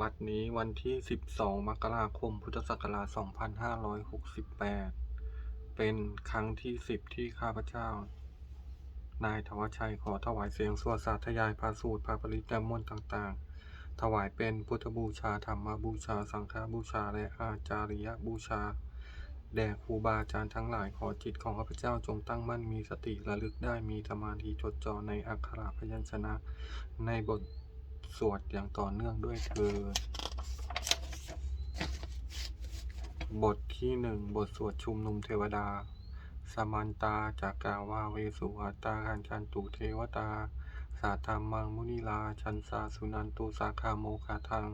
บัดนี้วันที่ 12 มกราคม พุทธศักราช 2568 เป็นครั้งที่ 10 ที่ข้าพเจ้า นายธวัชชัยขอถวายเสียงสวดสาธยายพระสูตรพระปริตรและมนต์ต่างๆ ถวายเป็นพุทธบูชาธรรมบูชา สังฆบูชา และอาจาริยบูชา แด่ครูบาอาจารย์ทั้งหลายขอจิตของข้าพเจ้าจงตั้งมั่นมีสติระลึกได้มีสมาธิจดจ่อในอักขระพยัญชนะในบท สวดอย่างต่อเนื่องด้วยเถิดบทที่หนึ่งบทสวดชุมนุมเทวดา สมันตาจากกาวาเวสุหัตตาคันจันตุเทวตา สาธรรมังมุนิลา ชันสาสุนันตุสาคาโมคาทัง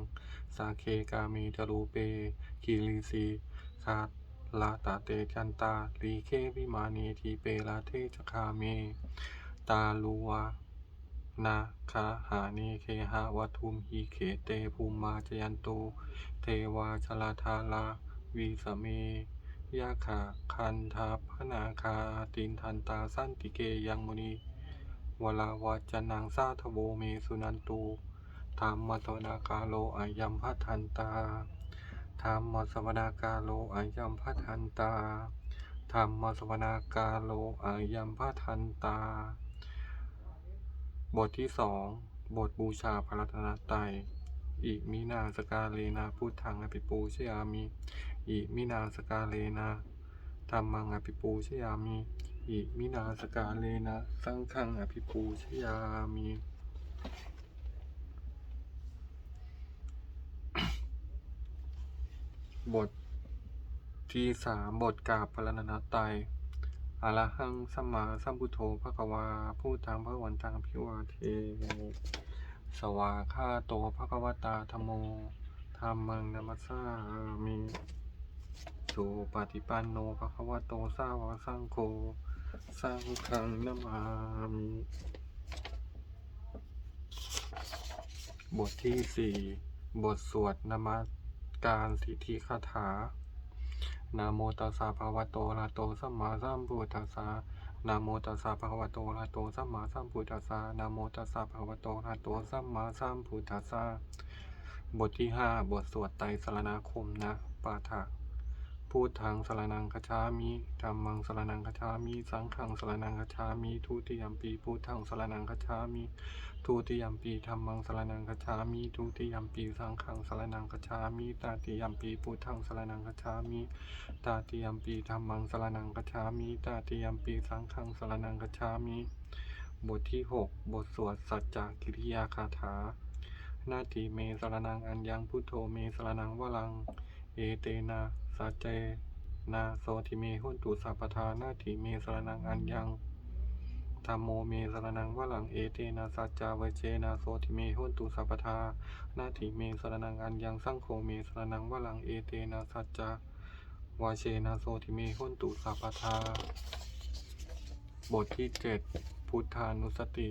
สาเคกามีจรูเปกีลีสีคาลาตาเตจันตาลีเควิมานีทีเปลาเทจคาเม ตาลูวา นาคาหาเนเคหะวัทุมหีเขเตภูมิมาจยันตุเทวาชลาธาลาวีสเมยาขาคันทาพนาคาตินทันตาสั้นติเกยังมุนีวลาวาจนังสาทโวเมสุนันตุธรรมตนากาโลอายัมพัทันตาธรรมสวนากาโลอายัมพัทันตาธรรมสวนากาโลอายัมพัทันตา บทที่สองบทบูชาพระรัตนตรัยอิมินาสกาเลนาพุทธังอภิปูชยามิอิมินาสกาเลนะธรรมังอภิปูชยามิอิมินาสกาเลนะสังฆังอภิปูชยามิบทที่สามบทกราบพระรัตนตรัย อะระหังสัมมาสัมพุทโธภะคะวาพูดทางพระวันตังพิวาเทสวาคาโตภะคะวตาธรรมโมธรรมังนัมสสามิสุปฏิปันโนภะคะวะโตสาวกสังโฆสังฆังนามามิบทที่สี่บทสวดนมัสการสิทธิคาถา นะโมตัสสะภะวะโตอะระโตสัมมาสัมพุทธัสสะนะโมตัสสะภะคะวะโตอะระหะโตสัมมาสัมพุทธัสสะนะโมตัสสะภะคะวะโตอะระหะโตสัมมาสัมพุทธัสสะบทที่ 5 บทสวดไตรสรณคมนะปาฐะ พูดทางสรนังคชามิธรรมังสรนังคชามิ สังฆังสรนังคชามิ ทุติยมปีพูดทางสรนังคชามิ ทุติยมปีธรรมังสรนังคชามิ ทุติยมปีสังฆังสรนังคชามิ ตาติยมปีพุทธังสรนังคชามิ ตาติยมปีธรรมังสรนังคชามิ ตาติยมปีสังฆังสรนังคชามิ บทที่หกบทสวดสัจจกิริยาคาถานาทีเมสรนังอัญญังพุทโธเมสรนังวลัง เอเตนะ สัจเจนะโสทิเมหุนตุสัพพทานาทีเมสรนังอัญญังธรรมโมเมสรนังวลังเอเตนะสัจจาวเจนะโสทิเมหุนตุสัพพทานาทีเมสรนังอัญญังสังโฆเมสรนังวลังเอเตนะสัจจาวาเชนะโสทิเมหุนตุสัพพทา บทที่เจ็ดพุทธานุสติ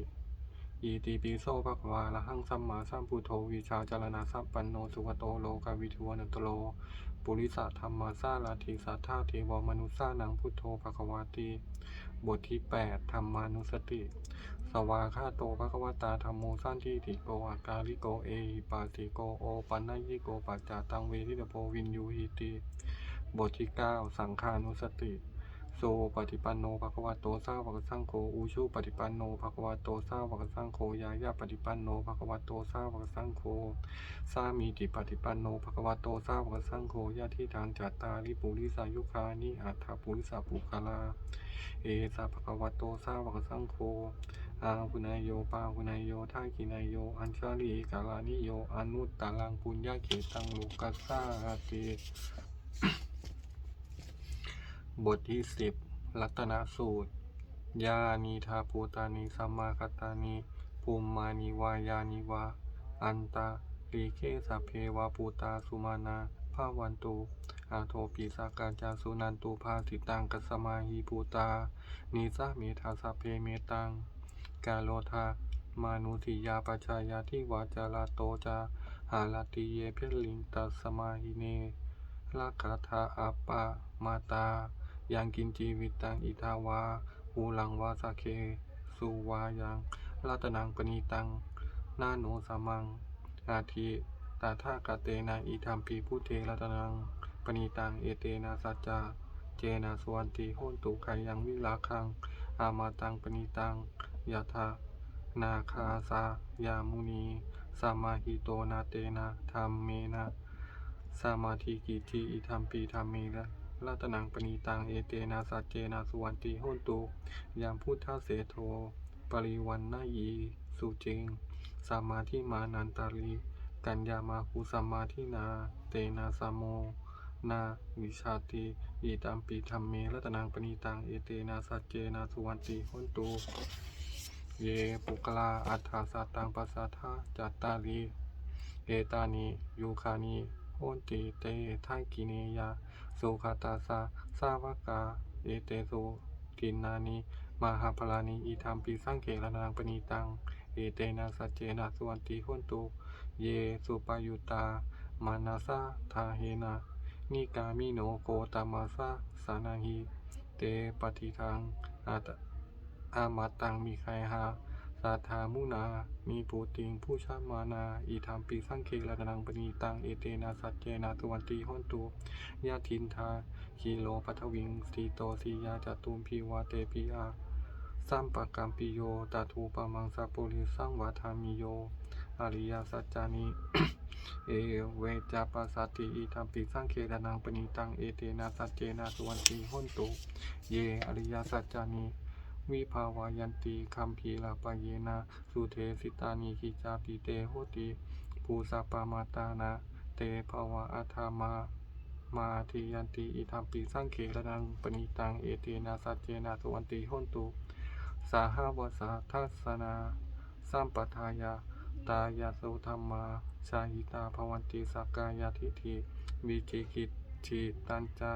อีติปิโสภควาละหังสัมมาสัมพุทโธวิชาจารณะสัพปันโนสุขโตโลกาวิทวนันตโล ปุริสธรรมาซาลาธิสัทธาเทวมนุสานังพุทโธภควาตีบทที่ 8 ธรรมานุสติ สวาคาโตภะควตาธรรมโมสันที่ติโกอากาลิโกเอหิปาติโกโอปันนยิโกปัจจาตังเวทิตโพวินยูหิติบทที่ 9 สังขานุสติ โซปฏิปันโนภะคะวะโตสาวกสังโฆอุชุปฏิปันโนภะคะวะโตสาวกสังโฆยายาปฏิปันโนภะคะวะโตสาวกสังโฆสามีติปฏิปันโนภะคะวะโตสาวกสังโฆยะทิทางจัตตาริปุริสายุคานิอัฏฐปุริสาปุคลา เอสะภะคะวะโตสาวกสังโฆอาหุนายโยปาหุนายโยทากินายโย อัญชาลีกาลานิโยอนุตตาลังปุญญาเขตังโลกัสสาติ บทที่สิบรัตนสูตร ยานีทาภูตานิสัมมาคตานิภูมมานิวายานิวา อันตาลีเคสเพวาปูตาสุมานาภาวันตุอาโทปิสากาจาสุนันตุภาสิตังกัสมาหิภูตานิสาเมธาสเพเมตัง กาโลทามานุติยาปัจจายาที่วาจาลาโตจาหาลาติเยเพลิงตัสมาหิเนลักขทาอัปปะมาตา ยังกินจีวิตังอิทาวาหูลังวาสาเคสุวายังรัตนังปณีตังนาโนสมังอาทิตถาคเตนะอิทัมปีพุทเทรัตนังปณิตังเอเตนะสัจจาเจนะสวันติโหนตุไขยังวิลาคัง อามาตังปณิตังยะถานาคาสายามุนีสามาหิโตนาเตนะธรรมเมนะสมาธิกิจิอิทัมปีธรรมเมนะ รัตนังปณิตังเอเตนะสัจเจนะสวันติโหนตุยามพุทธเสโทปริวันนายีสุเจงสามาธิมานันตาลีกัญญามาคุสมาธินา เตนะสามโมนาวิชาติอิตัมปีธรรมเมรัตนังปณิตังเอเตนะสัจเจนะสุวันติโหนตุเยปุกลาอัฏฐาสัตตังปัสสัทธาจัตตาลีเอตานิยูคานิโหนติเตทัยกิเนยา สุขตาสาสาวกา เอเตสุกินนานิมหาพลานิอิธรรมปีสังเกรัตนังปณิตัง เอเตนะสัจเจนะสุวันติโหนตุ เยสุปายุตา มานาสาทาเหนะนิกามิโนโกตามาสะสานาหิเตปฏิทังอาตอามาตังมีใครหา สาธามุนา มีปูติง ผู้ชามานา อีธรรมปีสังเคระนังปณีตัง เอเตนะสัจเจนะตุวันตีหอนตุยาทินทาคีโลปัทวิงสีโตสียาจตุมพีวาเตปิอาสัมปะกัมปิโยตาทูปะมังสะปุริสังวาทามิโย อริยสัจจานิ เอเวจาปัสสติอิธรรมปิสังเคระนังปณิตัง เอเตนะสัจเจนะสุวันติหุนตุเย อริยสัจจานิ วิภาวายันติคัมภีลาปเยนะสุเทสิตานิขิจาปิเตโหติภูสาปามาตานะ เตภาวะอัฏฐามามาทิยันติอิธรรมปิสังเครนังปณิตังเอเตนะสัจเจนะสุวันติหุนตุสาหาวสาทัสนาสัมปทายาตายาสุธรรมาชาหิตาภวันติสักกายทิฏฐิวิจิกิจจิตัญจา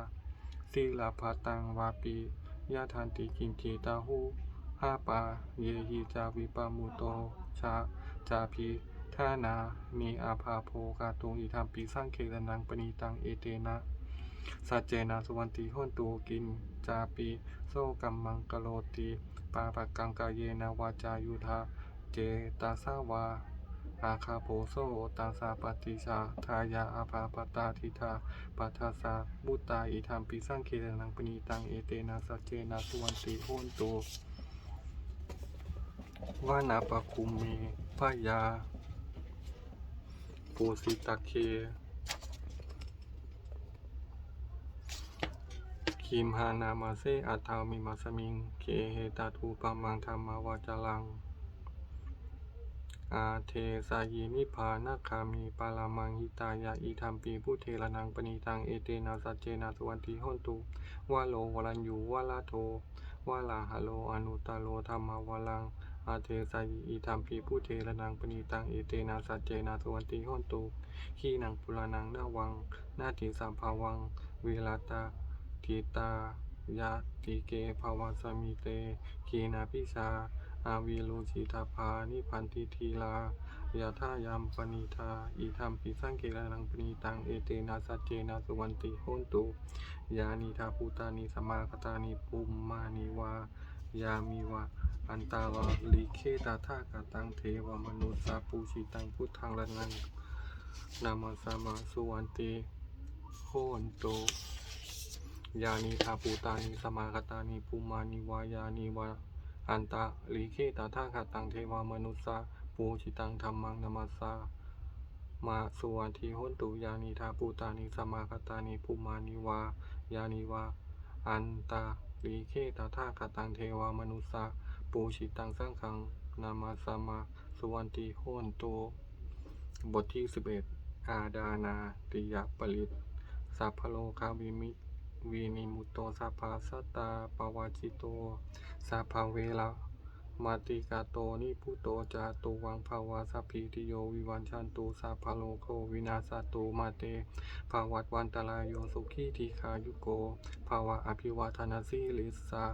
สีลาภาตังวาปี ยะทันติกินจิตาหูห้าปาเยหิจาวิปามุโตชาจาพีท่านามีอาภาโภกาตุงอิธรรมปีสร้างเครนังปณีตังเอเตนะสัจเจนะสุวันติโหนตูกินจาปีโซกัมมังกโลติปาปะกังกาเยนาวาจายุทธาเจตาสาวา อาคาโพโซตาสาปฏิชาทายาอาภาปตาทิทาปัทาสาบุตตาอิธรรมปิสังเครนังปณีตังเอเตนะสัจเจนะสุวันติโหนตุวานาปะคุมเมพยาปูสิตาเคคิมหานามาเซอัตถามิมาสมิง เคเฮตาทูปะมังธรรมาวาจารัง อาเทสายีนิพานาคามีปาลามังหิตายาอีธรรมปีผู้เทระนังปณีตังเอเตนะสัจเจนะสวันติหนตุวาโลวรัญยูวาลาโทวาลาหะโลอนุตตโลธรรมาวาลังอาเทสายีอีธรรมปีผู้เทระนังปณีตังเอเตนะสัจเจนะสวันติหนตุขีนังปุรานังนาวังนาติสัมภาวังวิลาตาทิตายะติเกภาวสมิเตกีนาพิชา อาวิโลจิตาภานิพันติทีลายาทายามปณิทาอิธรรมปิสังเกลนังปณิตังเอเตนะสัจเจนะสุวันติโหนตุยานิทาภูตานิสมาคตานิปุมมานิวายามิวะอันตาวาลิเคตาทากตังเทวมนุสสาปูชิตังพุทธังระนังนามาสามาสุวันติโหนตุยานิทาปูตานิสมาคตานิภูมานิวายานิวา อันตะลิเคตาท่าคตังเทวามนุสสาปูชิตังธรรมังนามาสามาสุวันทีโหนตุยานิทาปูตานิสมาคตานิภูมานิวายานิวา อันตะลิเคตาท่าคตังเทวามนุสสาปูชิตังสังขังนามาสมาสุวันทีโหนตุบทที่ 11 อาดานาติยปริตสัพพโลคาวิมิ วีนิมุตโตสัพพาสตาปวาจิโตสัพพเวลามาติกาโตนิพุโตจาตุวังภาวาสัพพิติโยวิวันชันตุสัพพโลโควินาสตุมาเตภาวัตวันตรายโยสุขีทีขายุโกภาวะอภิวาทนาสีลิสา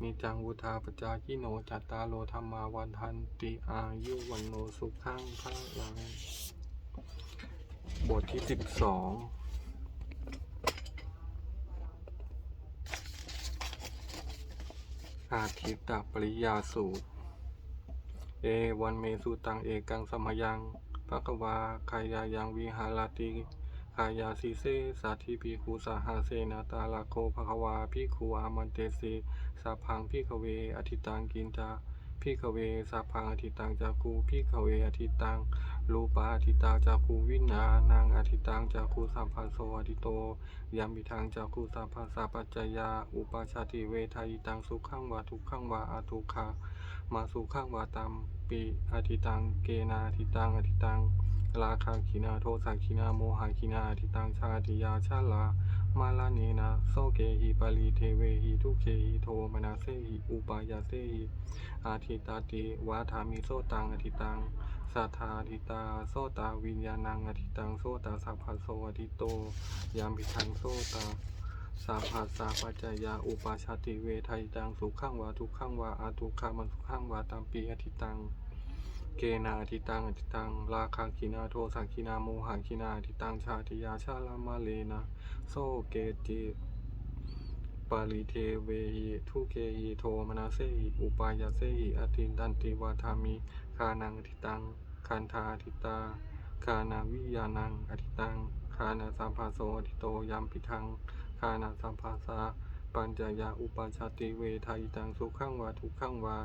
นิจังวุธาปจายิโนจัตตาโลธรรมาวันทันติอายุวันโนสุขังพระลังบทที่สิบสอง อาทิตตปริยาสูตร เอวันเมสุตังเอกังสมยังปภควาคายายังวิหารติคายาสิเสสัทธิภิกขุสหาเสนาตาลาโคภควาภิกขุอามันเตสีสัพพังพิกเวอทิตังกินจาพิกเวสัพพังอทิตังจากูพิกเวอทิตัง รูปาอทิตาจากคูวิญญาณังอทิตังจากคูสัมพันโสอทิโตยามิทางจากคูสัมพัสสะปัจจยา อุปาชาติเวทายตังสุขังวาทุกขังวาอาทุกขามาสุขังวาตัมปีอทิตังเกนาอทิตังอทิตังราคาคินาโทสักคินาโมหะคินาอทิตังชาติยาชาลามาลาเนนะโสเกหิปาลีเทเวหิทุเคหิโทมนาเสหิอุปายาเสหิอาทิตาติวาทามิโสตังอทิตัง สัทธาทิตาโสตาวิญญาณังอธิตังโสตาสัพพะโสอธิโต ยามปิทังโสตาสัพพะสาปัจจยาอุปาชาติเวทัยตังสุขังวาทุกขังวาอาทุกขามันสุขังวาตามปีอธิตัง เกนาอธิตังอธิตังราคาคินาโทสักคินาโมหะคินาอธิตังชาติยาชาลามาเลนะโสเกจิปาลิเทเวหิทุเกหิโทมนาเสหิอุปายาเสหิอตินตันติวาทามิานังอธิตังคันธาอธิตาคานาวิยานังอธิตังคานาสัมภาโสอธิโตยามพิทังคานาสัมภาสาปัญจยาอุปาชาติเวทายตังสุขังวาทุขังวา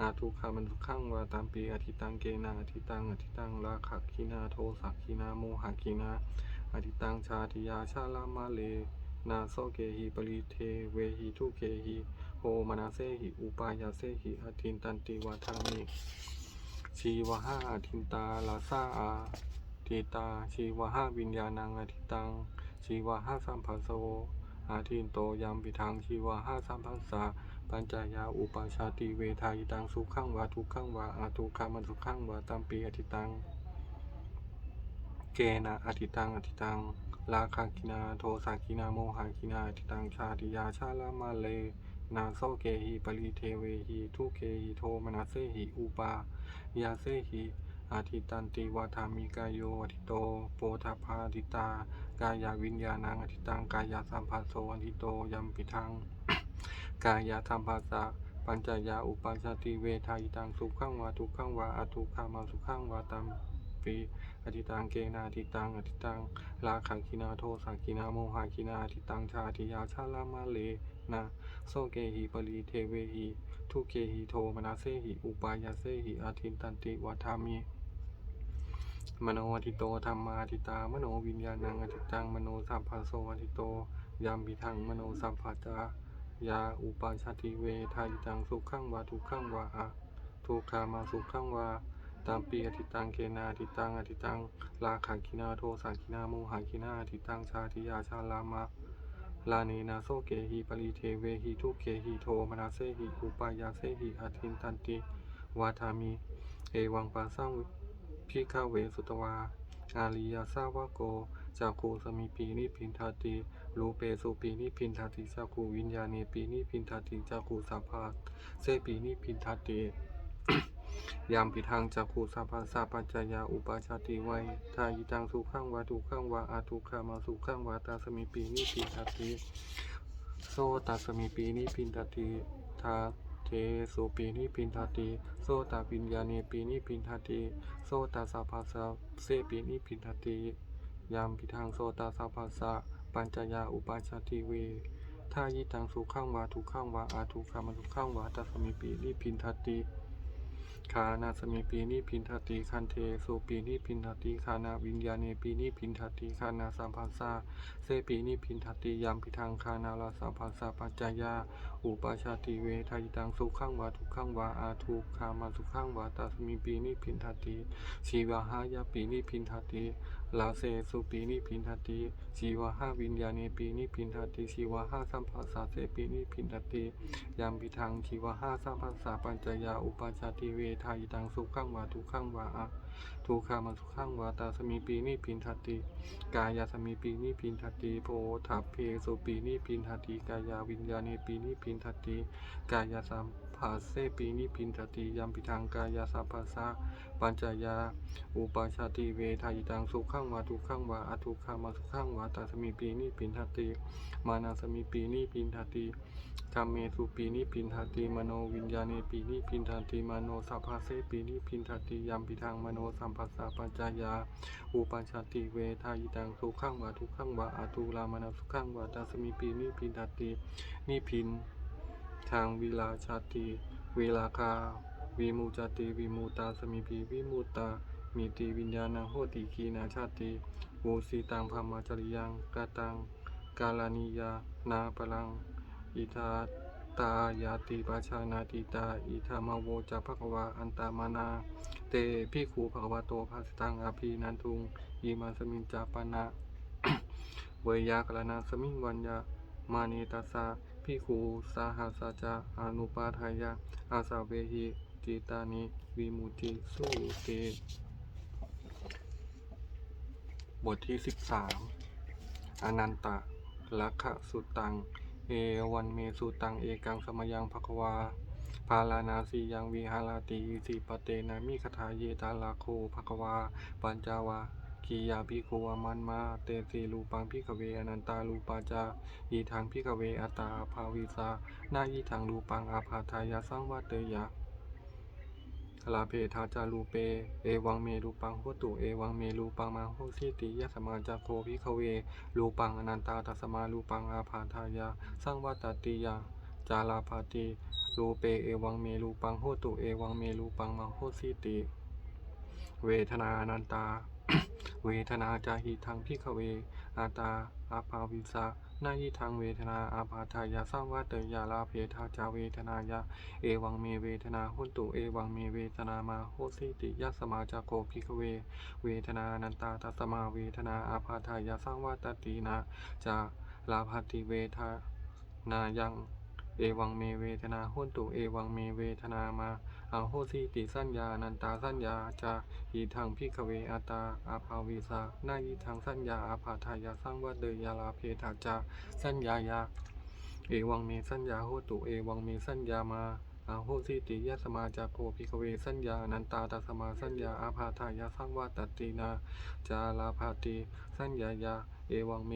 อาทุขามันทุขังวาตามปีอธิตังเกนาอธิตังอธิตังราคะคินาโทสักคินาโมหะคินาอธิตังชาติยาชาลามาเลนาโสเกหิปริเทเวหิทุเกหิโหมนาเสหิอุปายาเสหิอทินตันติวาทามิ ชีวหาอาทินตาลาซาอาทิตา ชีวห้าวิญญาณังอาทิตัง ชีวห้าสัมภัสโสอาทินโตยามปิทังชีวห้าสัมภัสสะปัญจายาอุปาชาติเวทายตังสุขังวาทุขังวาอาทุกขามันสุขังวาตัมปีอทิตัง เกนะอทิตังอทิตังราคาคินาโทสักคินาโมหะคินาอทิตังชาติยาชาลามาเล นาโซเกหิปริเทเวหิทุเกหิโทมนาเสหิอุปายาเซหิอาทิตันติวาทามิกายโยอทิโต โปธาภาทิตา กายาวิญญาณังอทิตังกายาสัมภัสโสอทิโตยัมปิทัง กายาธรรมภาษาปัญจยาอุปาชาติเวทายตังสุขังวาทุกขังวาอทุกขามาสุขังวาตัมปีอทิตังเกนาอทิตังอทิตังราคังคินาโทสักคินาโมหะคินาอทิตังชาติยาชาลามาเล นะโซเกหิปริเทเวหิทุเกหิโทมนาเสหิอุปายาเสหิอาทินตันติวัฏามิมโนอทิโตธรรมาทิตามโนวิญญาณังอทิตังมโนสัพพะโสอทิโตยามปิทังมโนสัพพะจายาอุปาชาติเวทายตังสุขังวาทุกขังวาอะทุกขามาสุขังวาตามปีอทิตังเกนาอทิตังอทิตังราคังคินาโทสังคินาโมหังคินาอทิตังชาติยาชาลามา ลาเนนาโซเกหิปริเทเวหิทุเกหิโทมนาเสหิอุปายาเสหิอาทินตันติวาทามิเอวังปาสังพิฆาเวสุตวาอาริยาสาวะโกจากคูสมิปีนิพินทาติรูเปสุปีนิพินทาติจากคูวิญญาณีปีนิพินทาติจากคูสัพพาเสปีนิพินทาติ ยามปิทังจากคูสัพพาสัพปัจจยาอุปาชาติไวยทายิตังสุขังวาทุขังวาอาทุขามาสุขังวาตาสมิปีนิพินทาติโซตัสมิปีนิพินทติทาเทสุปีนิพินทติโซตาปิญญาณีปีนิพินทติโซตาสัพพะสะเสปีนิพินทติยามพิทังโซตาสัพพะสะปัญจยาอุปาชาติเวทายิตังสุขังวาทุขังวาอาทุขามาทุขังวาตัสมิปีนิพินทติ คานาสมิปีนิพินทติคันเทสุปีนิพินทติคานาวิญญาณีปีนิพินทติคานาสัมภัสะเซปีนิพินทติยามพิทังคานาลาสัพพะสัพปัจจายาอุปาชาติเวทายตังสุขังวาทุกขังวาอาทุกขามาสุขังวาตัสมิปีนิพินทติชีวาหายาปีนิพินทติลาเสสุปีนิพินทติชีวาหาวิญญาณีปีนิพินทติชีวาหาสัมภาสะเสปีนิพินทติยามพิทังชีวาหาสัมภาสะปัญจยาอุปาชาติเวทายตังสุขังวาทุกขังวาอา ทุกขามาสุขังวาตาสมีปีนิพินทัติกายาสมีปีนิพินทัติโพธัพเพสุปีนิพินทัติกายาวิญญาณีปีนิพินทัติกายาสัม ภาเสปีนิพินทติยัมปิทางกายาสัพพสะปัญจยา อุปาชาติเวทายตังสุขังวาทุขังวาอทุกขามาสุขังวาตาสมิปีนิพินทติ มานาสมิปีนิพินทติกามเมสุปีนิพินทติมโนวิญญาณปีนิพินทติมโนสัพพะเสปีนิพินทติยัมปิทางมโนสัมปัสสะปัญจายา อุปาชาติเวทายตังสุขังวาทุขังวาอทุลามานาสุขังวาตาสมิปีนิพินทตินิพิน ทางวิลาชาติเวลาคาวิมูจติวิมูตาสมิปีวิมูตา มีติวิญญาณังโหติกีนาชาติวูสีตังพรหมจริยังกาตังกาลานิยา นาปลัง อิทาตายาติปัชชานาติตา อิธามาโวจะภควาอันตามานา เตพิคูภควาโตภาสตังอภินันทุงอิมาสมิงจาปนะ เวยากรณาสมิงวัญญามาเนตัสสะ พิคูสาหัสจาอนุปาทายาอาสาเวหิจิตานิวิมุติสุเตบทที่สิบสามอนันตะลักขสุตัง เอวันเมสุตัง เอกังสมยังภควา พาลานาสียังวิหารติสิปเตนะมิคทาเยตาลาโคภควา ปัญจาวา คียาพิโความันมา เตสีรูปังพิกเวอนันตารูปาจาอีทางพิกเวอตาภาวิสานายีทางรูปังอาภาทายาสังวัตเตยะลาเพทาจารูเป เอวังเมรูปังโหตุ เอวังเมรูปังมาโหสิติยะสมาจาโคพิขเวรูปังอนันตาตัสมารูปังอาภาทายาสังวัตติยาจาลาภาติรูเป เอวังเมรูปังโหตุ เอวังเมรูปังมาโหสิติ เวทนาอนันตา เวทนาจาหิทังพิขเว อาตาอาภาวิสานายิทังเวทนาอาภาทายาสังวัตเตยาลาเพทาจาเวทนายาเอวังเมเวทนาหุนตุเอวังเมเวทนามาโหสิติยัสสมาจาโกภิกเว เวทนานันตาตัสมาเวทนาอาภาทายาสังวัตตินะจาลาภติเวทนายัง เอวังเมเวทนาหุนตุเอวังเมเวทนามาอาโหสิติสัญญานันตาสัญญาจาอีทังพิกขเวอาตาอาภาวิสานายิทังสัญญาอาภาทายาสังวัตเตยาลาเพทาจาสัญญายาเอวังเมสัญญาโหตุเอวังเมสัญญามาอาโหสิติยัสมาจาโคภิกขเวสัญญานันตาตัสมาสัญญาอาภาทายาสังวัตตินาจาลาภาติสัญญายา เอวังเม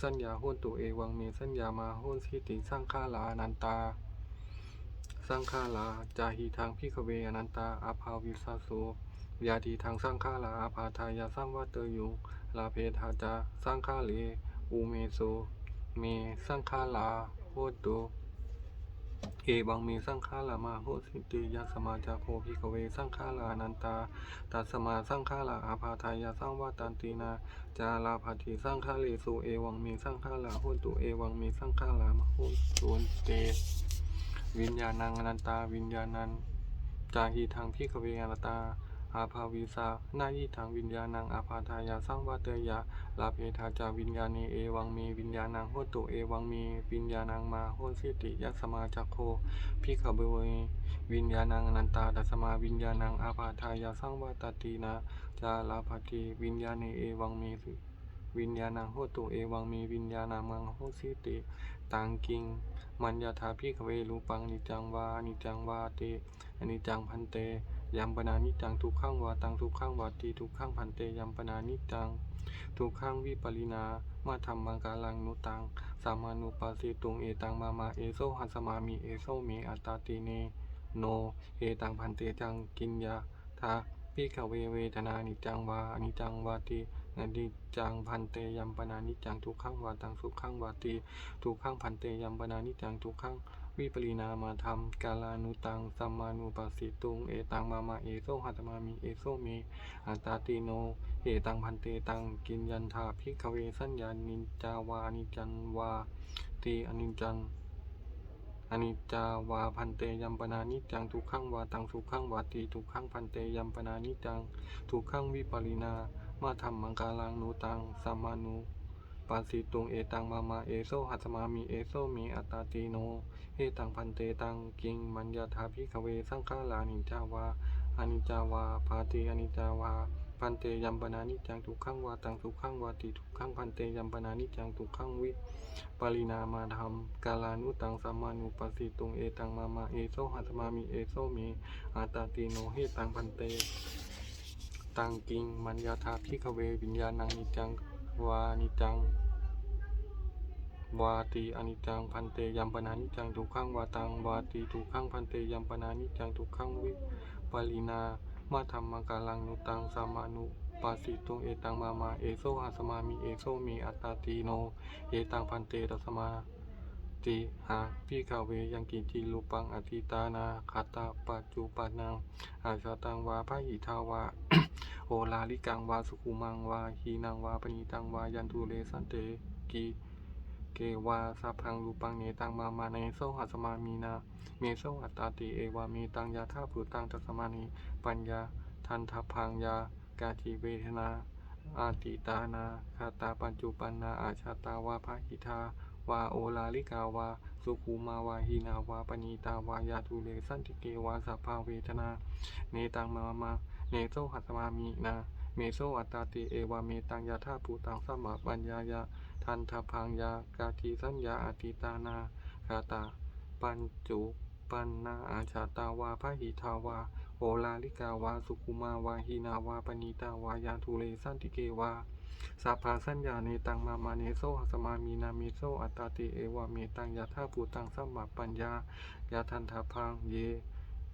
สัญญาโหตุเอวังเม สัญญามาโหสิติสร้างฆาลาอนันตาสร้างฆาลาจาหีทางพิกเวอนันตาอาภาวิสาโสยาทีทางสร้างฆาลาอาภาทายาสร้างวัตเตยุลาเพทาจาสังฆาเลอูเมโซเมสร้างฆาลาโหตุ เอวังมีสังฆาลามาโหสิติยาสมาจาโคพิกเวสังฆาลานันตาตัสมาสังฆาลาอาภาทายาสังวาตันตีนาจาราภาติสังฆาเลสุเอวังมีสังฆาลาโหตุเอวังมีสังฆาลามโหตุนเต วิญญาณังอนันตาวิญญาณันจาหีทางพิกเวอนันตา อาภาวิสานายีทางวิญญาณังอาภาทายาสังวาเตยะลาเพทาจาวิญญาณีเอวังมีวิญญาณังโหตุเอวังมีวิญญาณังมาโหสิติยัสมาจักโคพิกเบเววิญญาณังนันตาตัสมาวิญญาณังอาภาทายาสังวาตตินาจาลาภติวิญญาณีเอวังมีวิญญาณังโหตุเอวังมีวิญญาณังมังโหสิติตังกิง มัญญาถาพิกเวรูปังนิจังวานิจังวาเตอนิจังพันเต ยัมปนานิจังทุกขังวาตังทุกขังวาตีทุกขังพันเตยัมปนานิจังทุกขังวิปรินามาธรรมังกาลังนุตังสามานุปัสสิตุงเอตังมามาเอโซหันสมามีเอโซเมอัตตาติเนโนเอตังพันเตจังกินยาทาพิกเวเวทนานิจังวาอนิจังวาติอนิจจังพันเตยัมปนานิจังทุกขังวาตังสุขังวาติทุกขังพันเตยัมปนานิจังทุกขัง วิปริณามาธรรมกาลานุตังสัมมานุปัสสิตุง เอตังมามาเอโซหัตมามีเอโซเมอัตาติโน เอตังพันเตตัง กินยันทาพิกเวสัญญานิจจาวานิจันวาตีอนิจจังอนิจจาวาพันเตยัมปนานิจังทุกขังวาตังสุขังวาตีทุกขังพันเตยัมปนานิจังทุกขังวิปริณามาธรรมังกาลังนุตังสัมมานุ ปาสิตุงเอตังมามาเอโซหัสมามีเอโซมีอัตตาติโนเอตังพันเตตังกิงมัญญาทาพิกเวสังฆาลานิจาวาอนิจาวาปาติอนิจาวาพันเตยัมปนานิจังทุกขังวาตังทุกขังวาติทุกขังพันเตยัมปนานิจังทุกขังวิปรินามาธรรมกาลานุตังสัมมานุปัสสิตุงเอตังมามาเอโซหัสมามิเอโซมีอาตาติโนเฮตังพันเต ตังกิงมัญญาธาพิกเววิญญาณังนิจัง วานิจัง วาตีอนิจัง พันเตยัมปนานิจังทุกขังวาตัง วาตีทุกขังพันเตยัมปนานิจังทุกขังวิปรินามาธรรมกาลังนุตังสามานุปัสสิตุงเอตังมามาเอโซหัสมามิเอโซมีอัตตาตีโน เอตังพันเตตัสมา ติหาพิกเวยังกิจิลุปังอธิตานาคาตาปัจจุปนังอาชาตังวาพระหิทาวาโอลาลิกังวาสุขุมังวาหีนังวาปณีตังวายันทุเลสันเตกีเกวาสัพพังรูปังเนตังมามาในโซหัสมามีนา เมโซอัตตาติเอวามีตังยาธาภูตังตัสมานิปัญญาทันทพังยากาจิเวทนาอาติตานาคาตาปัญจุปันนาอาชาตาวาภาหิทา วาโอลาลิกาวา สุขุมาวาหีนาวาปณีตาวายาทุเลสันติเกวาสัพพาเวทนา เนตังมามา เนโซหัสมามีนา เมโซอัตตาติเอวาเมตังยาธาภูตังสมาปัญญายาทันทพังยากาทีสัญญาอติตานาคาตา ปัญจุปันนาอาชาตาวาพระหิทาวาโอลาลิกาวา สุขุมาวาหีนาวาปณีตาวายาทุเลสันติเกวา สัพพาสัญญาเนตังมามาเนโซหัสมามีนาเมโซอัตตาติเอวาเมตังยาธาภูตังสัมมาปัญญายาทันทพังเย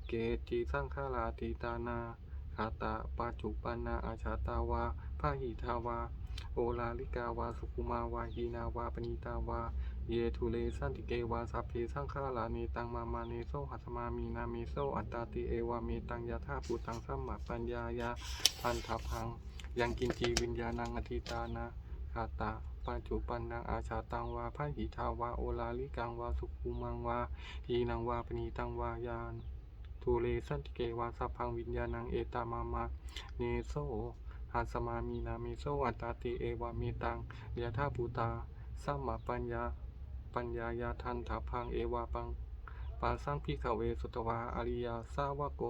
เกจิสังขาราติตานาคาตาปัจจุปันนาอาชาตาวาพาหิทาวา โอลาลิกาวาสุขุมาวาหีนาวาปณีตาวา เยทุเลสันติเกวาสัพเพสังฆาลาเนตังมามาเนโซหัสมามีนาเมโซอัตตาติเอวาเมตังยาธาปุตังสัมมาปัญญายาพันทพัง ยังกินจีวิญญาณังอธิตานาคาตาปัจจุปันนังอาชาตังวาพาหิทาวาโอลาลิกังวาสุขุมังวาหีนังวาปณีตังวายานทูเลสันติเกวาสัพพังวิญญาณังเอตามามาเนโซหัสมามีนาเมโซอัตตาติเอวาเมตังยธาภูตาสัมมาปัญญาปัญญายาทันถาพังเอวาปังปาสังพิขเวสุตวาอริยาสาวกโก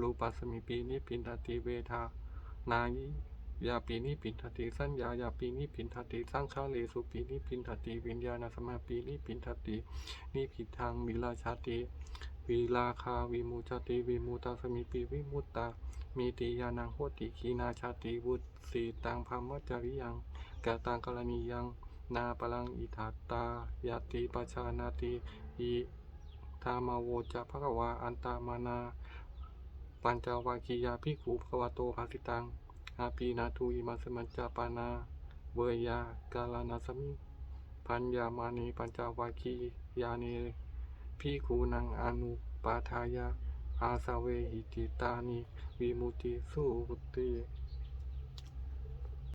รูปัสมิปีนิปินทติเวทานาย ยาปีนิปินทติสัญญายาปีนิปินทติสังฆาเลสุปีนิปินทติวิญญาณสมาปีนิปินทตินิพิดทังมิลาชาติวิลาคาวิมูชาติวิมูตาสมิปีวิมุตตามีติยานังโหติขีนาชาติวุตสีตังพรหมจริยังกาตังกรณียังนาปลังอิทัตตายาติปชานาติอิธามาโวจะภควาอันตามานา ปัญจวาคียาพิขูภวโตภาสิตัง อาปีนาทูอิมาสมัญจาปานา เวยากาลานาสมิ พัญญามานีปัญจาวาคียาเนพิคูนังอนุปาทายาอาสาเวหิติตานิวิมุติสุติ